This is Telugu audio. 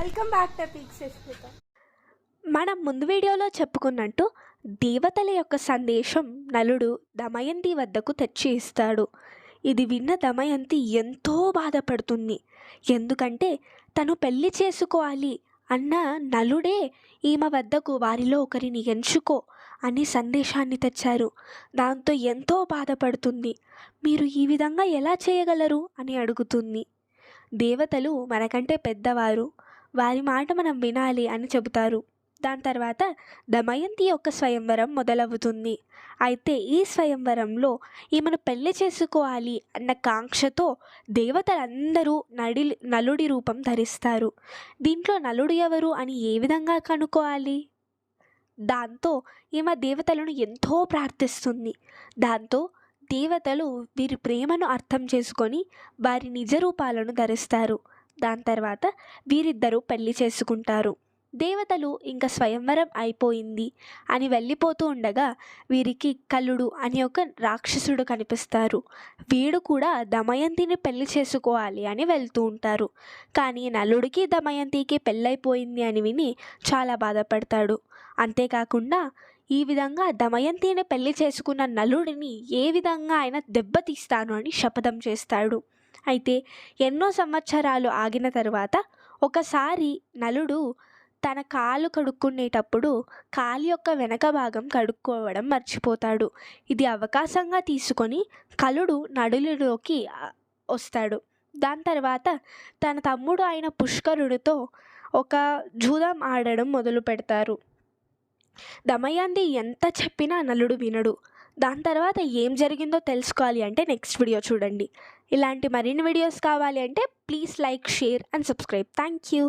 వెల్కమ్ బ్యాక్ టు మనం ముందు వీడియోలో చెప్పుకున్నట్టు దేవతల యొక్క సందేశం నలుడు దమయంతి వద్దకు తెచ్చి ఇస్తాడు. ఇది విన్న దమయంతి ఎంతో బాధపడుతుంది. ఎందుకంటే తను పెళ్ళి చేసుకోవాలి అన్న నలుడే ఈమె వద్దకు వారిలో ఒకరిని ఎంచుకో అని సందేశాన్ని తెచ్చారు. దాంతో ఎంతో బాధపడుతుంది. మీరు ఈ విధంగా ఎలా చేయగలరు? అని అడుగుతుంది. దేవతలు మనకంటే పెద్దవారు. వారి మాట మనం వినాలి అని చెబుతారు. దాని తర్వాత దమయంతి యొక్క స్వయంవరం మొదలవుతుంది. అయితే ఈ స్వయంవరంలో ఈమెను పెళ్ళి చేసుకోవాలి అన్న కాంక్షతో దేవతలందరూ నడి నలుడి రూపం ధరిస్తారు. దీంట్లో నలుడు ఎవరు అని ఏ విధంగా కనుక్కోవాలి? దాంతో ఈమె దేవతలను ఎంతో ప్రార్థిస్తుంది. దాంతో దేవతలు వీరి ప్రేమను అర్థం చేసుకొని వారి నిజ రూపాలను ధరిస్తారు. దాని తర్వాత వీరిద్దరూ పెళ్ళి చేసుకుంటారు. దేవతలు ఇంకా స్వయంవరం అయిపోయింది అని వెళ్ళిపోతూ ఉండగా వీరికి కల్లుడు అని ఒక రాక్షసుడు కనిపిస్తారు. వీడు కూడా దమయంతిని పెళ్ళి చేసుకోవాలి అని వెళ్తూ ఉంటారు. కానీ నలుడికి దమయంతికి పెళ్ళైపోయింది అని విని చాలా బాధపడతాడు. అంతేకాకుండా ఈ విధంగా దమయంతిని పెళ్ళి చేసుకున్న నలుడిని ఏ విధంగా ఆయన దెబ్బతీస్తాను అని శపథం చేస్తాడు. అయితే ఎన్నో సంవత్సరాలు ఆగిన తరువాత ఒకసారి నలుడు తన కాలు కడుక్కునేటప్పుడు కాలు యొక్క వెనక భాగం కడుక్కోవడం మర్చిపోతాడు. ఇది అవకాశంగా తీసుకొని కలుడు నడులులోకి వస్తాడు. దాని తర్వాత తన తమ్ముడు అయిన పుష్కరుడితో ఒక జూదం ఆడడం మొదలు పెడతారు. దమయంతి ఎంత చెప్పినా నలుడు వినడు. దాని తర్వాత ఏం జరిగిందో తెలుసుకోవాలి అంటే నెక్స్ట్ వీడియో చూడండి. ఇలాంటి మరిన్ని వీడియోస్ కావాలి అంటే please like share and subscribe thank you